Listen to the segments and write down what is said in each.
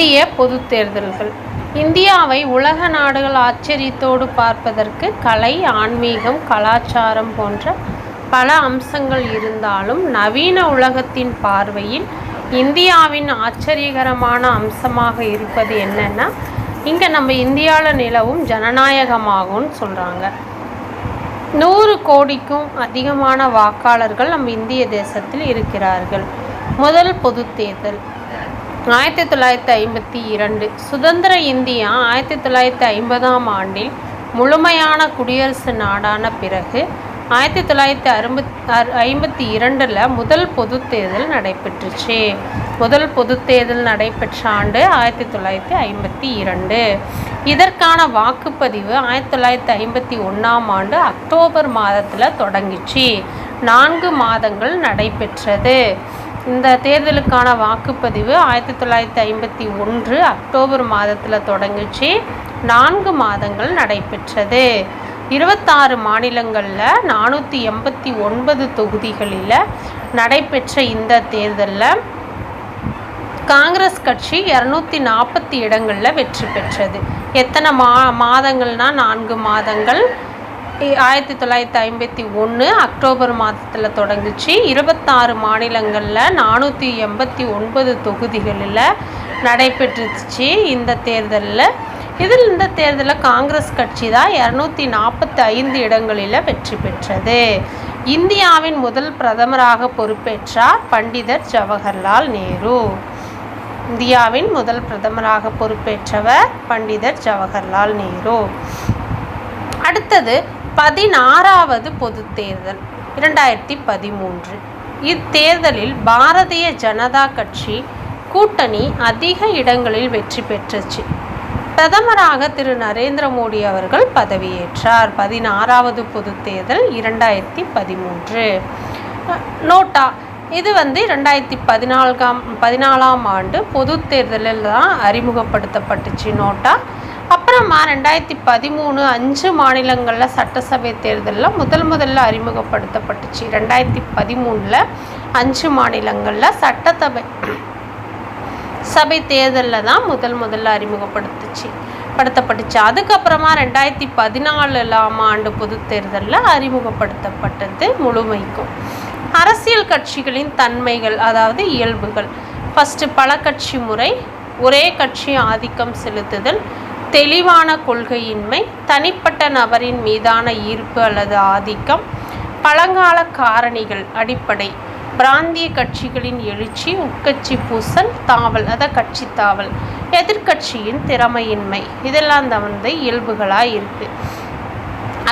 இந்திய பொது தேர்தல்கள். இந்தியாவை உலக நாடுகள் ஆச்சரியத்தோடு பார்ப்பதற்கு கலை ஆன்மீகம் கலாச்சாரம் போன்ற பல அம்சங்கள் இருந்தாலும் நவீன உலகத்தின் பார்வையில் இந்தியாவின் ஆச்சரியகரமான அம்சமாக இருப்பது என்னென்னா இங்கே நம்ம இந்தியாவில் நிலவும் ஜனநாயகமாகும்னு சொல்கிறாங்க நூறு கோடிக்கும் அதிகமான வாக்காளர்கள் நம்ம இந்திய தேசத்தில் இருக்கிறார்கள். முதல் பொது தேர்தல். ஆயிரத்தி தொள்ளாயிரத்தி ஐம்பத்தி இரண்டு சுதந்திர இந்தியா ஆயிரத்தி தொள்ளாயிரத்தி ஐம்பதாம் ஆண்டில் முழுமையான குடியரசு நாடான பிறகு ஆயிரத்தி தொள்ளாயிரத்தி அறுபத் அறு ஐம்பத்தி இரண்டில் முதல் பொதுத் தேர்தல் நடைபெற்றுச்சு. முதல் பொதுத் தேர்தல் நடைபெற்ற ஆண்டு ஆயிரத்தி தொள்ளாயிரத்தி ஐம்பத்தி இரண்டு. இதற்கான வாக்குப்பதிவு ஆயிரத்தி தொள்ளாயிரத்தி ஐம்பத்தி ஒன்றாம் ஆண்டு அக்டோபர் மாதத்தில் தொடங்கிச்சு. நான்கு மாதங்கள் நடைபெற்றது. இந்த தேர்தலுக்கான வாக்குப்பதிவு ஆயிரத்தி தொள்ளாயிரத்தி ஐம்பத்தி ஒன்று அக்டோபர் மாதத்தில் தொடங்குச்சு. நான்கு மாதங்கள் நடைபெற்றது. இருபத்தாறு மாநிலங்களில் நானூற்றி எண்பத்தி ஒன்பது தொகுதிகளில் நடைபெற்ற இந்த தேர்தலில் காங்கிரஸ் கட்சி இரநூத்தி நாற்பத்தி இடங்களில் வெற்றி பெற்றது. எத்தனை மா மாதங்கள்னால் நான்கு மாதங்கள்? ஆயிரத்தி தொள்ளாயிரத்தி ஐம்பத்தி ஒன்று அக்டோபர் மாதத்தில் தொடங்குச்சு. இருபத்தாறு மாநிலங்களில் நானூற்றி எண்பத்தி ஒன்பது தொகுதிகளில் நடைபெற்றுச்சு இந்த தேர்தலில். இதில் இந்த தேர்தலில் காங்கிரஸ் கட்சி தான் இரநூத்தி நாற்பத்தி ஐந்து இடங்களில் வெற்றி பெற்றது. இந்தியாவின் முதல் பிரதமராக பொறுப்பேற்றார் பண்டிதர் ஜவஹர்லால் நேரு. இந்தியாவின் முதல் பிரதமராக பொறுப்பேற்றவர் பண்டிதர் ஜவஹர்லால் நேரு. அடுத்தது பதினாறாவது பொது தேர்தல் இரண்டாயிரத்தி பதிமூன்று. இத்தேர்தலில் பாரதிய ஜனதா கட்சி கூட்டணி அதிக இடங்களில் வெற்றி பெற்றுச்சு. பிரதமராக திரு. நரேந்திர மோடி அவர்கள் பதவியேற்றார். பதினாறாவது பொது தேர்தல் இரண்டாயிரத்தி பதிமூன்று. நோட்டா இது வந்து ரெண்டாயிரத்தி பதினான்காம் பதினாலாம் ஆண்டு பொது தேர்தலில் தான் அறிமுகப்படுத்தப்பட்டுச்சு நோட்டா. அப்புறமா ரெண்டாயிரத்தி பதிமூணு அஞ்சு மாநிலங்களில் சட்டசபை தேர்தலில் முதல் முதல்ல அறிமுகப்படுத்தப்பட்டுச்சு. ரெண்டாயிரத்தி பதிமூணில் அஞ்சு மாநிலங்களில் சட்டசபை சபை தேர்தலில் தான் முதல் முதல்ல அறிமுகப்படுத்துச்சு படுத்தப்பட்டுச்சு. அதுக்கப்புறமா ரெண்டாயிரத்தி பதினாலாம் ஆண்டு பொது தேர்தலில் அறிமுகப்படுத்தப்பட்டது முழுமைக்கும். அரசியல் கட்சிகளின் தன்மைகள் அதாவது இயல்புகள். ஃபஸ்ட்டு பல கட்சி முறை ஒரே கட்சி ஆதிக்கம் செலுத்துதல் தெளிவான கொள்கையின்மை தனிப்பட்ட நபரின் மீதான ஈர்ப்பு அல்லது ஆதிக்கம் பழங்கால காரணிகள் அடிப்படை. பிராந்திய கட்சிகளின் எழுச்சி உட்கட்சி பூசல் தாவல் அத கட்சி தாவல் எதிர்க்கட்சியின் திறமையின்மை. இதெல்லாம் தான் வந்து இயல்புகளாக இருக்குது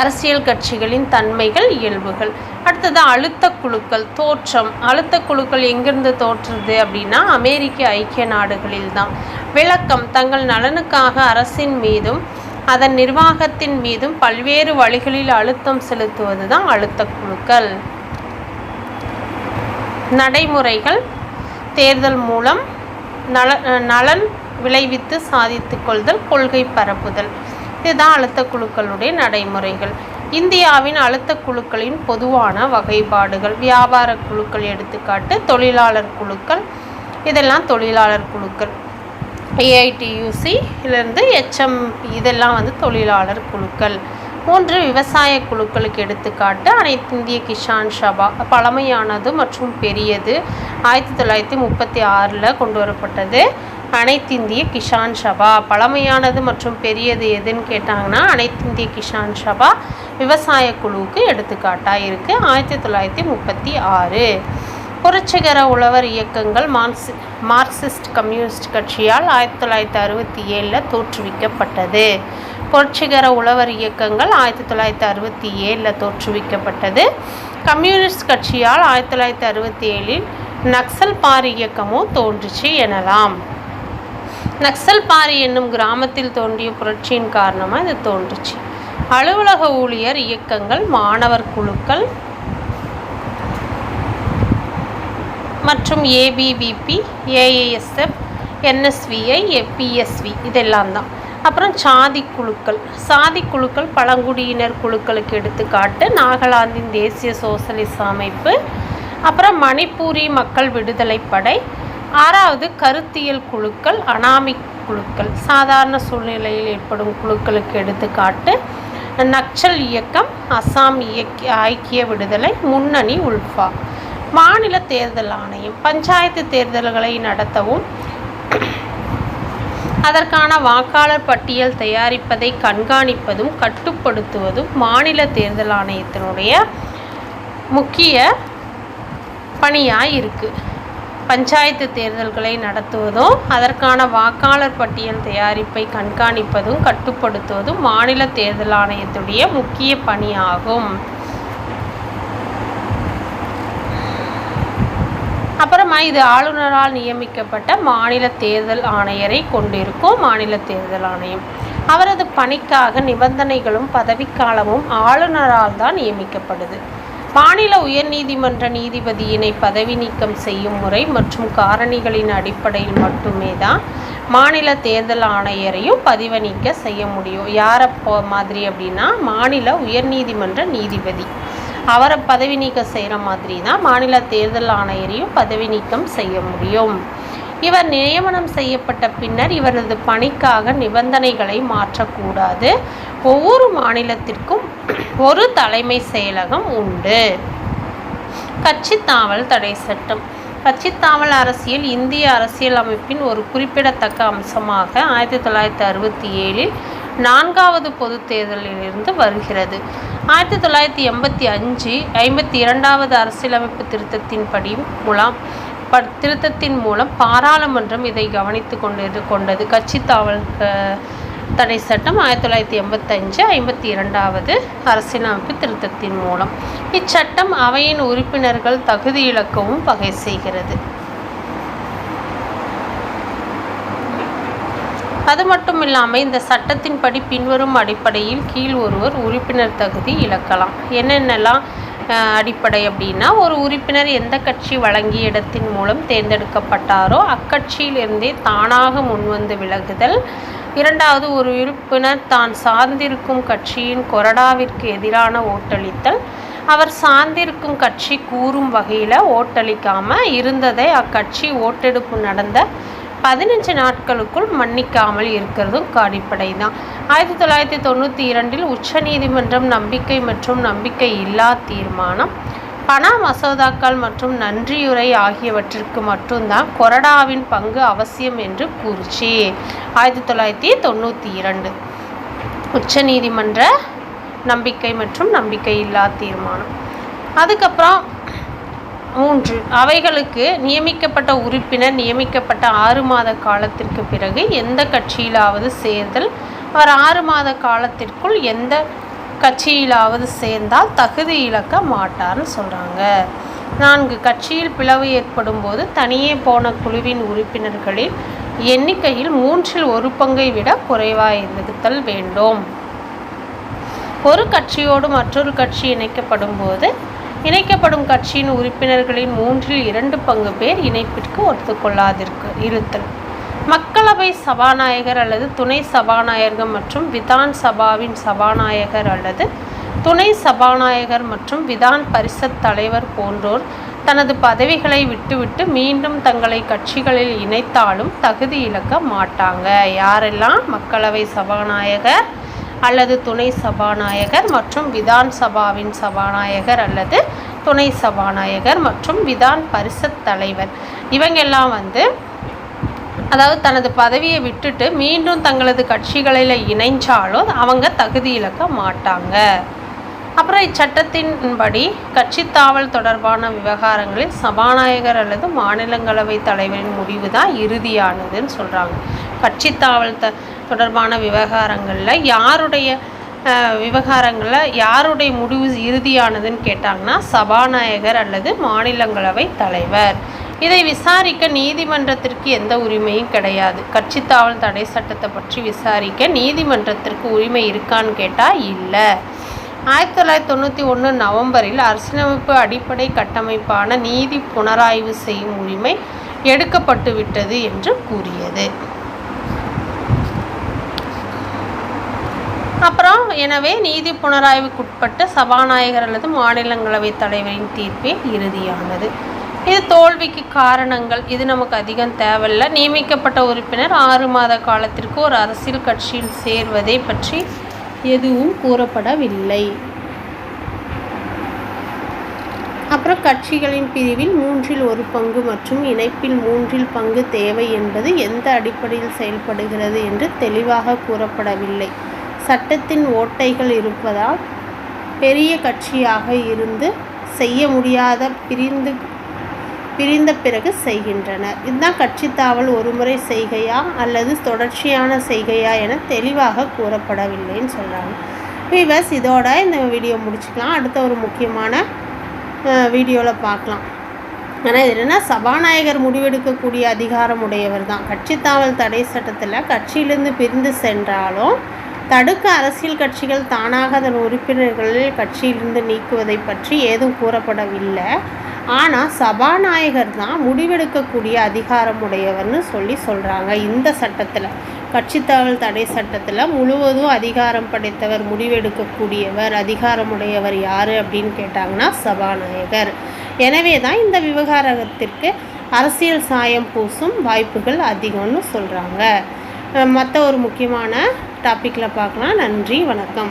அரசியல் கட்சிகளின் தன்மைகள் இயல்புகள். அடுத்தது அழுத்த குழுக்கள் தோற்றம். அழுத்த குழுக்கள் எங்கிருந்து தோற்றுது அப்படின்னா அமெரிக்க ஐக்கிய நாடுகளில் தான் விளக்கம் தங்கள் நலனுக்காக அரசின் மீதும் அதன் நிர்வாகத்தின் மீதும் பல்வேறு வழிகளில் அழுத்தம் செலுத்துவது தான் அழுத்த குழுக்கள். நடைமுறைகள் தேர்தல் மூலம் நல நலன் விளைவித்து சாதித்து கொள்தல் கொள்கை பரப்புதல். இதுதான் அழுத்த குழுக்களுடைய நடைமுறைகள். இந்தியாவின் அழுத்த குழுக்களின் பொதுவான வகைப்பாடுகள் வியாபார குழுக்கள் எடுத்துக்காட்டு தொழிலாளர் குழுக்கள். இதெல்லாம் தொழிலாளர் குழுக்கள். ஏஐடியூசி இதிலிருந்து எச்எம் இதெல்லாம் வந்து தொழிலாளர் குழுக்கள். மூன்று விவசாய குழுக்களுக்கு எடுத்துக்காட்டு அனைத்து இந்திய கிஷான் சபா பழமையானது மற்றும் பெரியது. ஆயிரத்தி தொள்ளாயிரத்தி முப்பத்தி ஆறில் கொண்டு வரப்பட்டது. அனைத்து இந்திய கிஷான் சபா பழமையானது மற்றும் பெரியது எதுன்னு கேட்டாங்கன்னா அனைத்து இந்திய கிஷான் சபா விவசாய குழுவுக்கு எடுத்துக்காட்டாக இருக்குது ஆயிரத்தி தொள்ளாயிரத்தி முப்பத்தி ஆறு. புரட்சிகர உழவர் இயக்கங்கள் மார்க்சி மார்க்சிஸ்ட் கம்யூனிஸ்ட் கட்சியால் ஆயிரத்தி தொள்ளாயிரத்தி அறுபத்தி ஏழில் தோற்றுவிக்கப்பட்டது. புரட்சிகர உழவர் இயக்கங்கள் ஆயிரத்தி தொள்ளாயிரத்தி அறுபத்தி ஏழில் தோற்றுவிக்கப்பட்டது. கம்யூனிஸ்ட் கட்சியால் ஆயிரத்தி தொள்ளாயிரத்தி அறுபத்தி ஏழில் நக்சல் பாரி இயக்கமும் தோன்றுச்சு எனலாம். நக்சல் பாரி என்னும் கிராமத்தில் தோன்றிய புரட்சியின் காரணமாக இது தோன்றுச்சு. அலுவலக ஊழியர் இயக்கங்கள் மாணவர் குழுக்கள் மற்றும் ஏபிவிபி ஏஏஎஸ்எஃப் என்எஸ்விஐ பிஎஸ்வி இதெல்லாம் தான். அப்புறம் சாதி குழுக்கள். சாதி குழுக்கள் பழங்குடியினர் குழுக்களுக்கு எடுத்துக்காட்டு நாகாலாந்தின் தேசிய சோசலிச அமைப்பு அப்புறம் மணிப்பூரி மக்கள் விடுதலை படை ஆறாவது கருத்தியல் குழுக்கள் அனாமிக் குழுக்கள். சாதாரண சூழ்நிலையில் ஏற்படும் குழுக்களுக்கு எடுத்துக்காட்டு நக்சல் இயக்கம் அசாம் இயக்கிய ஐக்கிய விடுதலை முன்னணி உல்ஃபா. மாநில தேர்தல் ஆணையம் பஞ்சாயத்து தேர்தல்களை நடத்தவும் அதற்கான வாக்காளர் பட்டியல் தயாரிப்பதை கண்காணிப்பதும் கட்டுப்படுத்துவதும் மாநில தேர்தல் ஆணையத்தினுடைய முக்கிய பணியாக இருக்குது பஞ்சாயத்து தேர்தல்களை நடத்துவதும் அதற்கான வாக்காளர் பட்டியல் தயாரிப்பை கண்காணிப்பதும் கட்டுப்படுத்துவதும் மாநில தேர்தல் ஆணையத்துடைய முக்கிய பணியாகும். அப்புறமா இது ஆளுநரால் நியமிக்கப்பட்ட மாநில தேர்தல் ஆணையரை கொண்டிருக்கும் மாநில தேர்தல் ஆணையம். அவரது பணிக்காக நிபந்தனைகளும் பதவிக்காலமும் ஆளுநரால் தான் நியமிக்கப்படுது. மாநில உயர்நீதிமன்ற நீதிபதியினை பதவி நீக்கம் செய்யும் முறை மற்றும் காரணிகளின் அடிப்படையில் மட்டுமே தான் மாநில தேர்தல் ஆணையரையும் பதிவு நீக்க செய்ய முடியும். யாரை மாதிரி அப்படின்னா மாநில உயர்நீதிமன்ற நீதிபதி. அவரை பதவி நீக்கம் செய்கிற மாதிரி தான் மாநில தேர்தல் ஆணையரையும் பதவி நீக்கம் செய்ய முடியும். இவர் நியமனம் செய்யப்பட்ட பின்னர் இவரது பணிக்காக நிபந்தனைகளை மாற்றக்கூடாது. ஒவ்வொரு மாநிலத்திற்கும் ஒரு தலைமை செயலகம் உண்டு. கட்சி தாவல் தடை சட்டம். கட்சி தாவல் அரசியல் இந்திய அரசியல் அமைப்பின் ஒரு குறிப்பிடத்தக்க அம்சமாக ஆயிரத்தி தொள்ளாயிரத்தி அறுபத்தி ஏழில் நான்காவது பொது தேர்தலிலிருந்து வருகிறது. ஆயிரத்தி தொள்ளாயிரத்தி எண்பத்தி அஞ்சு ஐம்பத்தி இரண்டாவது அரசியலமைப்பு திருத்தத்தின்படி மூலம் ப திருத்தத்தின் மூலம் பாராளுமன்றம் இதை கவனித்து கொண்டு கொண்டது. கட்சி தாவல் தடை சட்டம் ஆயிரத்தி தொள்ளாயிரத்தி எண்பத்தஞ்சு ஐம்பத்தி இரண்டாவது அரசியலமைப்பு திருத்தத்தின் மூலம். இச்சட்டம் அவையின் உறுப்பினர்கள் தகுதி இழக்கவும் வகை செய்கிறது. அது மட்டும் இல்லாமல் இந்த சட்டத்தின்படி பின்வரும் அடிப்படையில் கீழ் ஒருவர் உறுப்பினர் தகுதி இழக்கலாம். என்னென்னலாம் அடிப்படை அப்படின்னா ஒரு உறுப்பினர் எந்த கட்சி வழங்கிய இடத்தின் மூலம் தேர்ந்தெடுக்கப்பட்டாரோ அக்கட்சியிலிருந்தே தானாக முன்வந்து விலகுதல். இரண்டாவது ஒரு உறுப்பினர் தான் சார்ந்திருக்கும் கட்சியின் கொறடாவிற்கு எதிரான ஓட்டளித்தல். அவர் சார்ந்திருக்கும் கட்சி கூறும் வகையில் ஓட்டளிக்காமல் இருந்ததை அக்கட்சி ஓட்டெடுப்பு நடந்த பதினஞ்சு நாட்களுக்குள் மன்னிக்காமல் இருக்கிறதும் காடிப்படை தான் ஆயிரத்தி தொள்ளாயிரத்தி தொண்ணூற்றி இரண்டில் உச்சநீதிமன்றம் நம்பிக்கை மற்றும் நம்பிக்கை இல்லா தீர்மானம் பண மசோதாக்கள் மற்றும் நன்றியுரை ஆகியவற்றிற்கு மட்டும்தான் கொரடாவின் பங்கு அவசியம் என்று கூறுச்சு. ஆயிரத்தி தொள்ளாயிரத்தி தொண்ணூற்றி இரண்டு. உச்சநீதிமன்ற நம்பிக்கை மற்றும் நம்பிக்கை இல்லா தீர்மானம். அதுக்கப்புறம் மூன்று. அவைகளுக்கு நியமிக்கப்பட்ட உறுப்பினர் நியமிக்கப்பட்ட ஆறு மாத காலத்திற்கு பிறகு எந்த கட்சியிலாவது சேர்தல் அவர் ஆறு மாத காலத்திற்குள் எந்த கட்சியிலாவது சேர்ந்தால் தகுதி இழக்க மாட்டார்னு சொல்கிறாங்க நான்கு கட்சியில் பிளவு ஏற்படும் போது தனியே போன குழுவின் உறுப்பினர்களின் எண்ணிக்கையில் மூன்றில் ஒரு பங்கை விட குறைவாக இருத்தல் வேண்டும். ஒரு கட்சியோடு மற்றொரு கட்சி இணைக்கப்படும் போது இணைக்கப்படும் கட்சியின் உறுப்பினர்களின் மூன்றில் இரண்டு பங்கு பேர் இணைப்பிற்கு ஒத்துக்கொள்ளாதிருக்கு இருத்தல். மக்களவை சபாநாயகர் அல்லது துணை சபாநாயகர் மற்றும் விதான் சபாவின் சபாநாயகர் அல்லது துணை சபாநாயகர் மற்றும் விதான் பரிஷத் தலைவர் போன்றோர் தனது பதவிகளை விட்டுவிட்டு மீண்டும் தங்களை கட்சிகளில் இணைத்தாலும் தகுதி இழக்க மாட்டாங்க. யாரெல்லாம் மக்களவை சபாநாயகர் அல்லது துணை சபாநாயகர் மற்றும் விதான் சபாவின் சபாநாயகர் அல்லது துணை சபாநாயகர் மற்றும் விதான் பரிசத் தலைவர். இவங்கெல்லாம் வந்து அதாவது தனது பதவியை விட்டுட்டு மீண்டும் தங்களது கட்சிகளில் இணைஞ்சாலும் அவங்க தகுதி இழக்க மாட்டாங்க. அப்புறம் இச்சட்டத்தின்படி கட்சித் தாவல் தொடர்பான விவகாரங்களில் சபாநாயகர் அல்லது மாநிலங்களவை தலைவரின் முடிவு தான் இறுதியானதுன்னு சொல்கிறாங்க கட்சி தாவல் த தொடர்பான விவகாரங்களில் யாருடைய விவகாரங்களில் யாருடைய முடிவு இறுதியானதுன்னு கேட்டாங்கன்னா சபாநாயகர் அல்லது மாநிலங்களவை தலைவர். இதை விசாரிக்க நீதிமன்றத்திற்கு எந்த உரிமையும் கிடையாது. கட்சித்தாவல் தடை சட்டத்தை பற்றி விசாரிக்க நீதிமன்றத்திற்கு உரிமை இருக்கான்னு கேட்டால் இல்லை. ஆயிரத்தி தொள்ளாயிரத்தி தொண்ணூற்றி ஒன்று நவம்பரில் அரசியலமைப்பு அடிப்படை கட்டமைப்பான நீதி புனராய்வு செய்யும் உரிமை எடுக்கப்பட்டுவிட்டது என்று கூறியது. அப்புறம் எனவே நீதி புனராய்வுக்குட்பட்ட சபாநாயகர் அல்லது மாநிலங்களவை தலைவரின் தீர்ப்பே இறுதியானது. இது தோல்விக்கு காரணங்கள். இது நமக்கு அதிகம் தேவையில்லை. நியமிக்கப்பட்ட உறுப்பினர் ஆறு மாத காலத்திற்கு ஒரு அரசியல் கட்சியில் சேர்வதை பற்றி எதுவும் கூறப்படவில்லை. அப்புறம் கட்சிகளின் பிரிவில் மூன்றில் ஒரு பங்கு மற்றும் இணைப்பில் மூன்றில் பங்கு தேவை என்பது எந்த அடிப்படையில் செயல்படுகிறது என்று தெளிவாக கூறப்படவில்லை. சட்டத்தின் ஓட்டைகள் இருப்பதால் பெரிய கட்சியாக இருந்து செய்ய முடியாத பிரிந்து பிரிந்த பிறகு செய்கின்றனர். இதுதான் கட்சி தாவல் ஒருமுறை செய்கையா அல்லது தொடர்ச்சியான செய்கையா என தெளிவாக கூறப்படவில்லைன்னு சொல்கிறாங்க வீவர்ஸ் இதோட இந்த வீடியோ முடிச்சுக்கலாம். அடுத்த ஒரு முக்கியமான வீடியோவில் பார்க்கலாம். ஆனால் இது என்னென்னா சபாநாயகர் முடிவெடுக்கக்கூடிய அதிகாரம் உடையவர் தான். கட்சித்தாவல் தடை சட்டத்தில் கட்சியிலிருந்து பிரிந்து சென்றாலும் தடுக்க அரசியல் கட்சிகள் தானாக அதன் உறுப்பினர்களில் கட்சியிலிருந்து நீக்குவதை பற்றி ஏதும் கூறப்படவில்லை. ஆனால் சபாநாயகர் தான் முடிவெடுக்கக்கூடிய அதிகாரம் உடையவர்னு சொல்லி சொல்கிறாங்க இந்த சட்டத்தில். கட்சி தாவல் தடை சட்டத்தில் முழுவதும் அதிகாரம் படைத்தவர் முடிவெடுக்கக்கூடியவர் அதிகாரமுடையவர் யார் அப்படின்னு கேட்டாங்கன்னா சபாநாயகர். எனவே தான் இந்த விவகாரத்திற்கு அரசியல் சாயம் பூசும் வாய்ப்புகள் அதிகம்னு சொல்கிறாங்க மற்ற ஒரு முக்கியமான டாப்பிக்கில் பார்க்கலாம். நன்றி வணக்கம்.